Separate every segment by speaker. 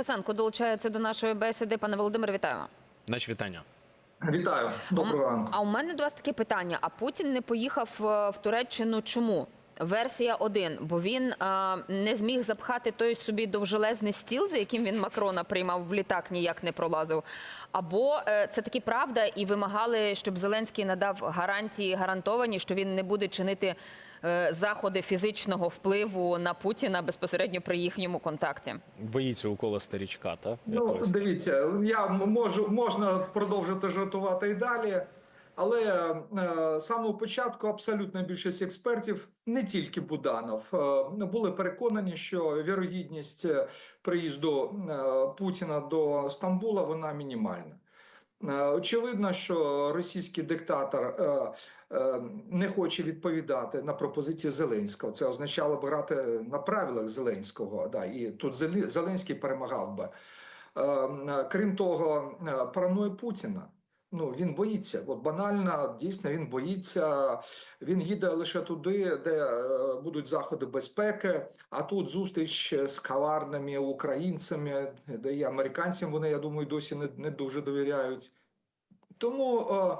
Speaker 1: Фесенко долучається до нашої бесіди. Пане Володимире, вітаємо.
Speaker 2: Наші вітання.
Speaker 3: Вітаю, доброго ранку.
Speaker 1: А у мене до вас таке питання: а Путін не поїхав е, в Туреччину чому? Версія 1, бо він е, не зміг запхати той собі довжелезний стіл, за яким він Макрона приймав в літак, ніяк не пролазив. Або е, це таки правда, і вимагали, щоб Зеленський надав гарантії гарантовані, що він не буде чинити е, заходи фізичного впливу на Путіна безпосередньо при їхньому контакті.
Speaker 2: Боїться укола старічка, та?
Speaker 3: Ну, дивіться, я можу можна продовжити жартувати і далі, але е, з самого початку абсолютна більшість експертів, не тільки Буданов, е, були переконані, що вірогідність е, приїзду е, Путіна до Стамбула вона мінімальна. Е, Очевидно, що російський диктатор е, е, не хоче відповідати на пропозицію Зеленського. Це означало б грати на правилах Зеленського. Да, і тут Зеленський перемагав би. Е, е, Крім того, е, параноя Путіна. Ну він боїться. От банально, дійсно, він боїться. Він їде лише туди, де е, будуть заходи безпеки. А тут зустріч з каварними українцями, де і американцям вони, я думаю, досі не, не дуже довіряють. Тому е,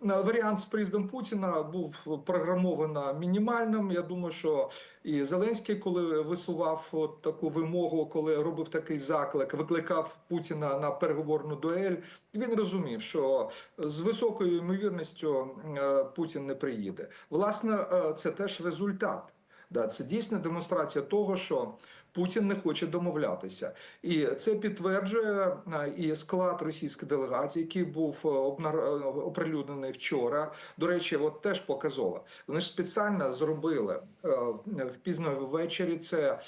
Speaker 3: варіант з приїздом Путіна був програмовано мінімальним. Я думаю, що і Зеленський, коли висував от таку вимогу, коли робив такий заклик, викликав Путіна на переговорну дуель. Він розумів, що з високою ймовірністю е, Путін не приїде. Власне, е, це теж результат. Да, це дійсна демонстрація того, що Путін не хоче домовлятися, і це підтверджує і склад російської делегації, який був е, е, оприлюднений вчора. До речі, от теж показово. Вони ж спеціально зробили е, в пізно ввечері це.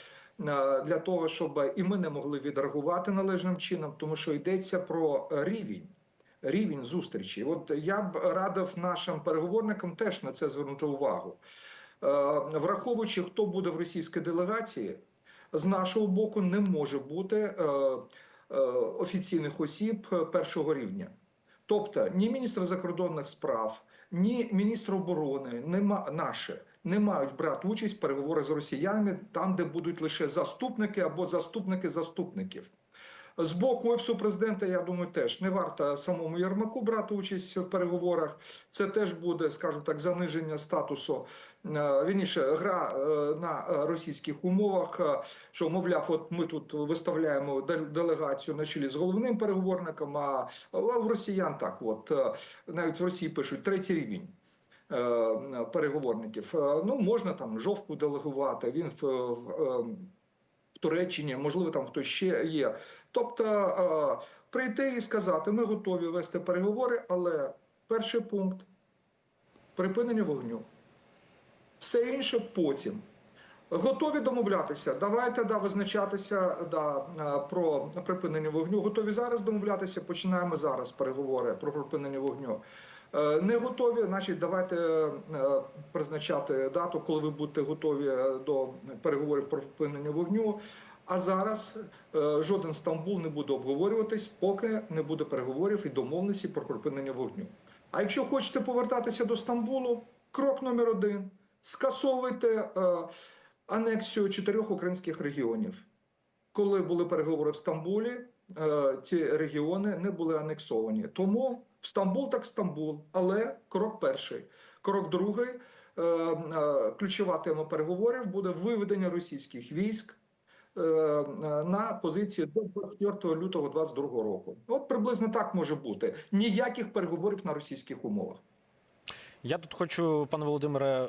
Speaker 3: Для того щоб і ми не могли відреагувати належним чином, тому що йдеться про рівень, рівень зустрічі. От я б радив нашим переговорникам теж на це звернути увагу. Е, враховуючи, хто буде в російській делегації, з нашого боку не може бути е, е, офіційних осіб першого рівня. Тобто ні міністр закордонних справ, ні міністр оборони, нема наші не мають брати участь в переговорах з росіянами там, де будуть лише заступники або заступники заступників. З боку офісу президента, я думаю, теж не варто самому Єрмаку брати участь в переговорах. Це теж буде, скажімо так, заниження статусу. е, Вірніше, гра е, на російських умовах. е, Що мовляв, от ми тут виставляємо делегацію на чолі з головним переговорником. А в росіян так, от навіть в Росії пишуть третій рівень. Переговорників ну можна там жовтку делегувати. Він в, е, в Туреччині, можливо, там хтось ще є. Тобто е, прийти і сказати, ми готові вести переговори, але перший пункт припинення вогню. Все інше потім. Готові домовлятися. Давайте да, визначатися да, е, про припинення вогню. Готові зараз домовлятися. Починаємо зараз переговори про припинення вогню. Е, Не готові, значить, давайте е, призначати дату, коли ви будете готові е, до переговорів про припинення вогню. А зараз жоден Стамбул не буде обговорюватись, поки не буде переговорів і домовленості про припинення вогню. А якщо хочете повертатися до Стамбулу, крок номер один: скасовуйте анексію чотирьох українських регіонів. Коли були переговори в Стамбулі, ці регіони не були анексовані. Тому Стамбул так Стамбул, але крок перший. Крок другий, е, е, ключова тема переговорів буде виведення російських військ е, на позиції до 24 лютого 2022 року. От приблизно так може бути. Ніяких переговорів на російських умовах.
Speaker 2: Я тут хочу, пане Володимире, е,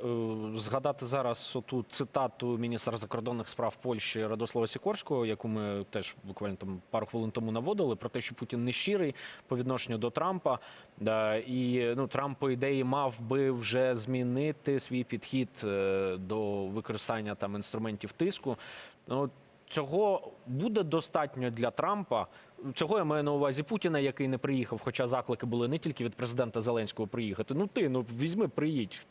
Speaker 2: згадати зараз оту цитату міністра закордонних справ Польщі Радослава Сікорського, яку ми теж буквально там пару хвилин тому наводили, про те, що Путін не щирий по відношенню до Трампа. І ну Трамп, по ідеї, мав би вже змінити свій підхід е, до використання там інструментів тиску. Ну, Цього буде достатньо для Трампа. Цього я маю на увазі Путіна, який не приїхав, хоча заклики були не тільки від президента Зеленського приїхати. Ну ти ну візьми, приїдь.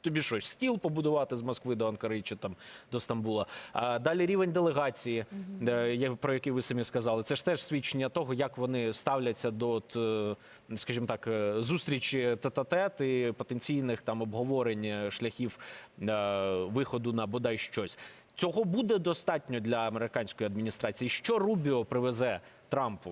Speaker 2: Тобі що, стіл побудувати з Москви до Анкари чи там до Стамбула. А далі рівень делегації, де, я- про який ви самі сказали. Це ж теж свідчення того, як вони ставляться до, е, скажімо так, е, зустрічі тет-а-тет і потенційних там обговорень шляхів виходу на бодай щось. Цього буде достатньо для американської адміністрації. Що Рубіо привезе Трампу?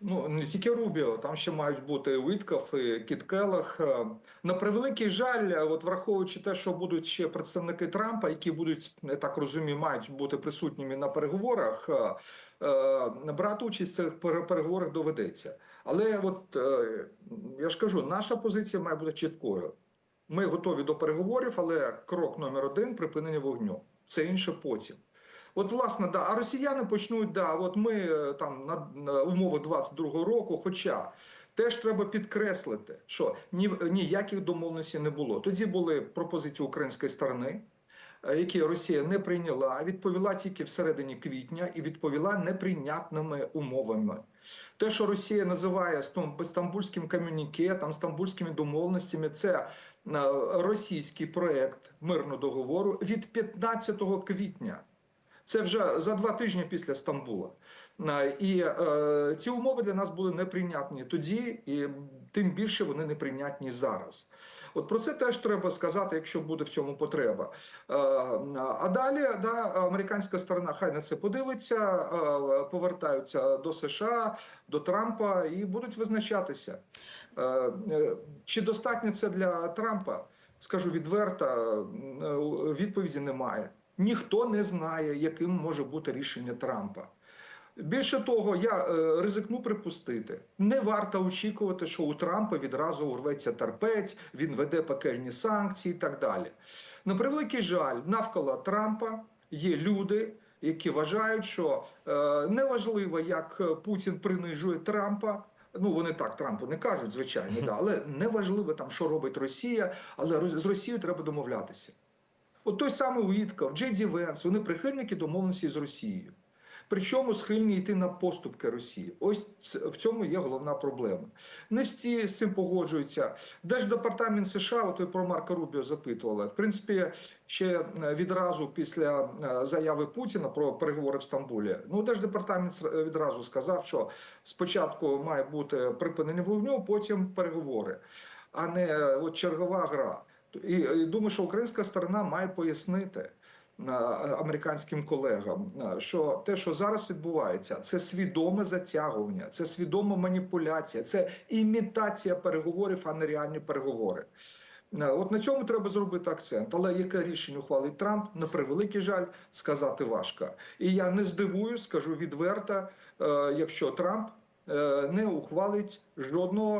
Speaker 3: Ну, не тільки Рубіо, там ще мають бути і Уітков, і Кіт. Е, На превеликий жаль, от враховуючи те, що будуть ще представники Трампа, які будуть, я так розумію, мають бути присутніми на переговорах, е, е, брати участь в цих переговорах доведеться. Але от я ж кажу, наша позиція має бути чіткою. Ми готові до переговорів, але крок номер один припинення вогню. Все інше потім. От, власне, да, а росіяни почнуть, да, от ми е, там на, умови 22-го року, хоча теж треба підкреслити, що ні, ніяких домовленостей не було. Тоді були пропозиції української сторони, е, які Росія не прийняла, відповіла тільки всередині квітня і відповіла неприйнятними умовами. Те, що Росія називає стам- стамбульським комюніке, там стамбульськими домовленостями, це російський проект мирного договору від 15 квітня. Це вже за два тижні після Стамбула. І е, ці умови для нас були неприйнятні тоді, і тим більше вони неприйнятні зараз. От про це теж треба сказати, якщо буде в цьому потреба. Е, а далі да, американська сторона хай на це подивиться, е, повертаються до США, до Трампа і будуть визначатися. Е, Чи достатньо це для Трампа? Скажу відверто, відповіді немає. Ніхто не знає, яким може бути рішення Трампа. Більше того, я е, ризикну припустити, не варто очікувати, що у Трампа відразу урветься терпець, він веде пекельні санкції і так далі. На превеликий жаль, навколо Трампа є люди, які вважають, що е, неважливо, як Путін принижує Трампа. Ну, вони так Трампу не кажуть, звичайно, да, але неважливо там, що робить Росія, але з Росією треба домовлятися. От той самий Уітков, Джей Ді Венс, вони прихильники домовленості з Росією. Причому схильні йти на поступки Росії. Ось в цьому є головна проблема. Не всі з цим погоджуються. Держдепартамент США, от ви про Марка Рубіо запитували. В принципі, ще е, відразу після е, заяви Путіна про переговори в Стамбулі. Ну, держдепартамент с- відразу сказав, що спочатку має бути припинення вогню, потім переговори, а не е, от чергова гра. І, і думаю, що українська сторона має пояснити е, американським колегам, е, що те, що зараз відбувається, це свідоме затягування, це свідома маніпуляція, це імітація переговорів, а не реальні переговори. Е, От на цьому треба зробити акцент. Але яке рішення ухвалить Трамп, на превеликий жаль, сказати важко. І я не здивуюсь, скажу відверто, е, якщо Трамп е, не ухвалить жодного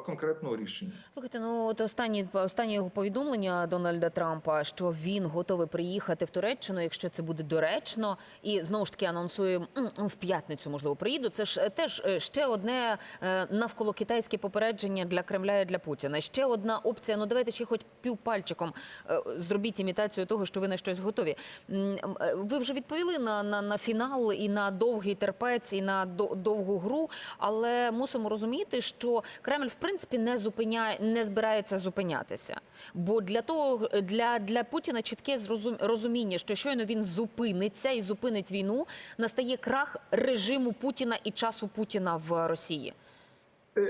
Speaker 3: е, конкретного рішення.
Speaker 1: Слухайте, ну от останні останнє його повідомлення Дональда Трампа, що він готовий приїхати в Туреччину, якщо це буде доречно, і знову ж таки анонсує м, в п'ятницю, можливо, приїду. Це ж е, теж е, ще одне е, навколо китайське попередження для Кремля і для Путіна. Ще одна опція. Ну давайте ще хоч півпальчиком е, зробіть імітацію того, що ви на щось готові. Е, Ви вже відповіли на, на, на фінал і на довгий терпець, і на до- довгу гру, але мусимо розуміти, що Кремль в принципі не зупиняє, не збирається зупинятися. Бо для того для, для Путіна чітке розуміння, що щойно він зупиниться і зупинить війну, настає крах режиму Путіна і часу Путіна в Росії.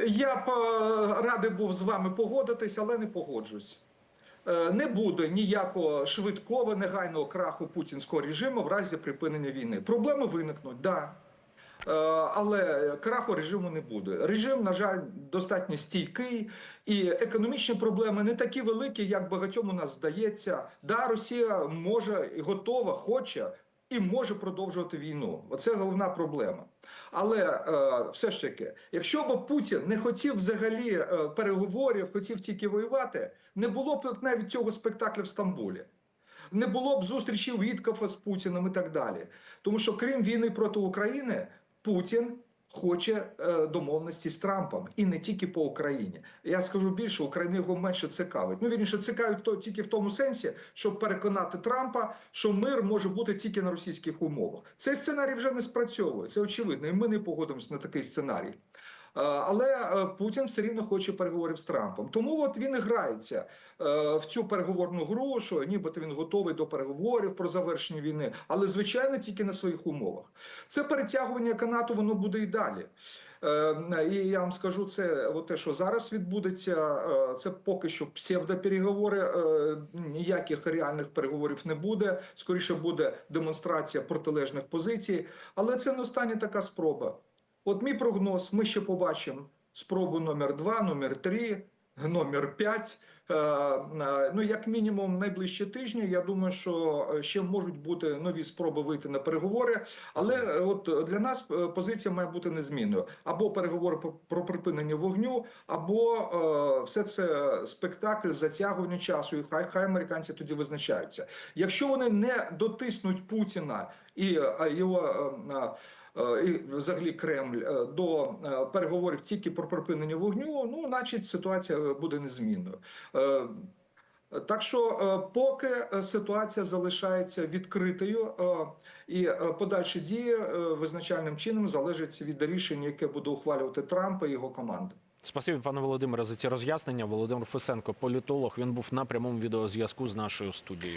Speaker 3: Я б е, радий був з вами погодитись, але не погоджусь. Е, Не буде ніякого швидкого негайного краху путінського режиму в разі припинення війни. Проблеми виникнуть, да. Е, Але краху режиму не буде. Режим, на жаль, достатньо стійкий, і економічні проблеми не такі великі, як багатьом у нас здається. Да, Росія може і готова, хоче і може продовжувати війну. Оце головна проблема. Але е, все ж таки, якщо б Путін не хотів взагалі е, переговорів, хотів тільки воювати, не було б навіть цього спектакля в Стамбулі. Не було б зустрічі Віткофа з Путіним і так далі. Тому що крім війни проти України, Путін хоче е, домовленості з Трампом і не тільки по Україні. Я скажу більше, Україна його менше цікавить. Ну вірніше цікавить то тільки в тому сенсі, щоб переконати Трампа, що мир може бути тільки на російських умовах. Цей сценарій вже не спрацьовує. Це очевидно, і ми не погодимося на такий сценарій. Е, Але е, Путін все рівно хоче переговорів з Трампом. Тому от він і грається е, в цю переговорну гру, що нібито він готовий до переговорів про завершення війни, але звичайно тільки на своїх умовах. Це перетягування канату, воно буде і далі. І я вам скажу, це от те, що зараз відбудеться, це поки що псевдопереговори. Ніяких реальних переговорів не буде. Скоріше буде демонстрація протилежних позицій, але це не остання така спроба. От мій прогноз, ми ще побачимо спробу номер 2 номер 3 номер 5 Е, е, Ну, як мінімум, найближчі тижні. Я думаю, що е, ще можуть бути нові спроби вийти на переговори. Але от для нас позиція має бути незмінною: або переговори про- припинення вогню, або все це спектакль затягування часу. І хай хай американці тоді визначаються. Якщо вони не дотиснуть Путіна і його. Е, І взагалі Кремль е, до е, переговорів тільки про припинення вогню, ну, значить, ситуація буде незмінною. Так що поки ситуація залишається відкритою, і подальші дії визначальним чином залежать від рішення, яке буде ухвалювати Трамп і його команда.
Speaker 2: Спасибі, пане Володимире, за ці роз'яснення. Володимир Фесенко, політолог. Він був на прямому відеозв'язку з нашою студією.